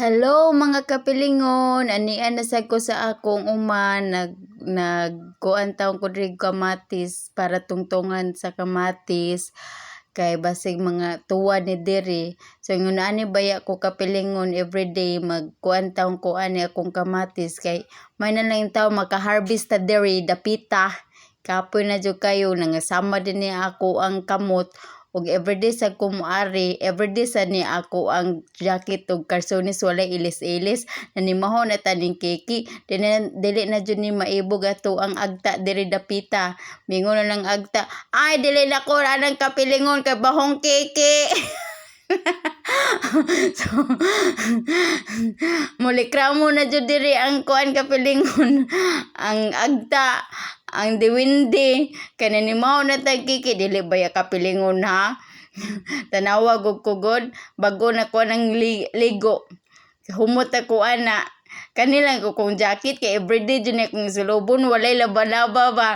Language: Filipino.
Hello mga kapilingon, anian na sad ko sa akong uman nag nagkuan taon ko diri kamatis para tungtungan sa kamatis. Kay basig mga tuwa ni diri. So ingon ani baya ko kapilingon everyday magkuan taon ko ani akong kamatis. Kay may na lang taon maka-harvest ta diri dapita. Kapoy na jud kayo nangasama din ni ako ang kamot ug everyday sa kumuari everyday sa ni ako ang jacket ug karsones walay ilis-ilis. Nanimaho na taning kiki dili, dili na jud ni maibog ato ang agta diri dapita. Mingon na lang agta ay dili na ko anang kapilingon kay bahong kiki so mulikramo na jud diri ang kuan kapilingon ang agta ang diwindi kay nanimaw na tag kiki dili baya kapilingon ha? Tanawa gug kugod bago na ko ng li- ligo. Humot ako ana. Kanilang ko kong jacket kay everyday jud ni akong sulubon walay laba-laba ba